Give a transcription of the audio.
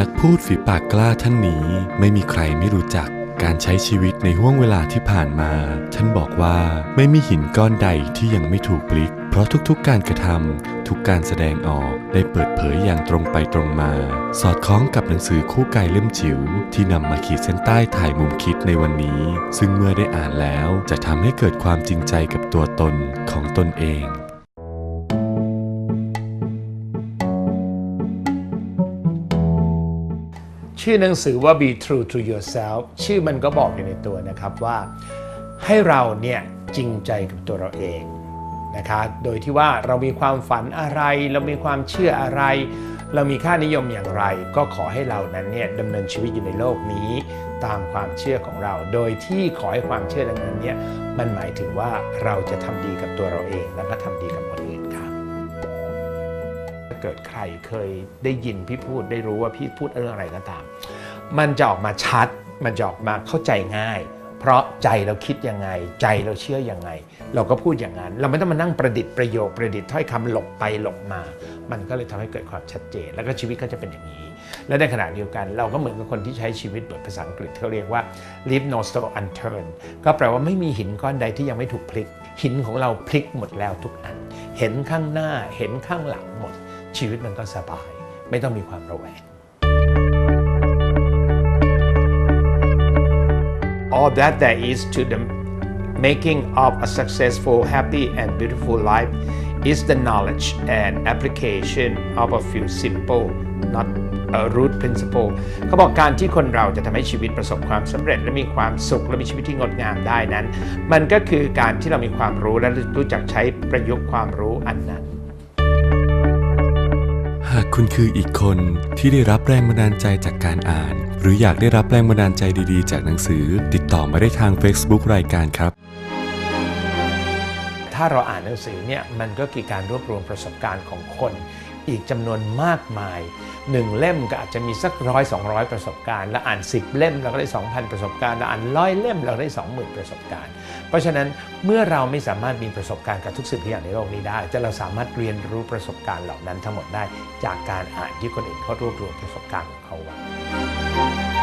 นักพูดฝีปากกล้าท่านนี้ไม่มีใครไม่รู้จักการใช้ชีวิตในห่วงเวลาที่ผ่านมา ท่านบอกว่าไม่มีหินก้อนใดที่ยังไม่ถูกพลิก เพราะทุกๆการกระทำทุกการแสดงออกได้เปิดเผยอย่างตรงไปตรงมา สอดคล้องกับหนังสือคู่กายเล่มจิ๋วที่นำมาขีดเส้นใต้ถ่ายมุมคิดในวันนี้ ซึ่งเมื่อได้อ่านแล้วจะทำให้เกิดความจริงใจกับตัวตนของตนเอง ชื่อหนังสือว่า Be True to Yourself ชื่อมันก็บอกอยู่ในตัวนะครับว่าให้เราเนี่ยจริงใจกับตัวเราเองนะคะโดยที่ว่าเรามีความฝันอะไร เรามีความเชื่ออะไร เรามีค่านิยมอย่างไร ก็ขอให้เรานั้นเนี่ยดำเนินชีวิตอยู่ในโลกนี้ ตามความเชื่อของเรา โดยที่ขอให้ความเชื่อนั้นเนี่ยมันหมายถึงว่าเราจะทำดีกับตัวเราเอง แล้วก็ทำดีกับคน เกิดใครเคยได้ยินพี่พูดได้รู้ว่าพี่พูดเรื่องอะไรก็ตาม มันจะออกมาชัด มันจะออกมาเข้าใจง่าย เพราะใจเราคิดยังไง ใจเราเชื่อยังไง เราก็พูดอย่างนั้น เราไม่ต้องมานั่งประดิษฐ์ประโยคประดิษฐ์ถ้อยคำหลบไปหลบมา มันก็เลยทำให้เกิดความชัดเจน แล้วก็ชีวิตก็จะเป็นอย่างนี้ และในขณะเดียวกัน เราก็เหมือนกับคนที่ใช้ชีวิตแบบภาษาอังกฤษเขาเรียกว่า leave no stone unturned ก็แปลว่าไม่มีหินก้อนใดที่ยังไม่ถูกพลิก หินของเราพลิกหมดแล้วทุกอันเห็นข้างหน้าเห็นข้างหลังหมด ชีวิตมันก็สบาย ไม่ต้องมีความระแวง all that there is to the making of a successful, happy, and beautiful life is the knowledge and application of a few simple, not a root principle เขาบอกการที่คนเราจะทำให้ชีวิตประสบความสำเร็จ และมีความสุขและมีชีวิตที่งดงามได้นั้น มันก็คือการที่เรามีความรู้และรู้จักใช้ประยุกต์ความรู้อันนั้น หากคุณคืออีกคนที่ได้รับแรงบันดาลใจจากการอ่าน หรืออยากได้รับแรงบันดาลใจดีๆ จากหนังสือ ติดต่อมาได้ทาง Facebook รายการครับ ถ้าเราอ่านหนังสือเนี่ยมันก็คือการรวบรวมประสบการณ์ของคน อีกจำนวนมากมายหนึ่งเล่มก็อาจจะมีสักร้อยสองร้อยประสบการณ์ แล้วอ่าน 10 เล่มเราก็ได้ 2,000 ประสบการณ์ แล้วอ่านร้อยเล่มเราได้ 20,000 ประสบการณ์ เพราะฉะนั้นเมื่อเราไม่สามารถมีประสบการณ์กับทุกสิ่งทุกอย่างในโลกนี้ได้ จะเราสามารถเรียนรู้ประสบการณ์เหล่านั้นทั้งหมดได้ จากการอ่านที่คนอื่นเขารวบรวมประสบการณ์ของเขาไว้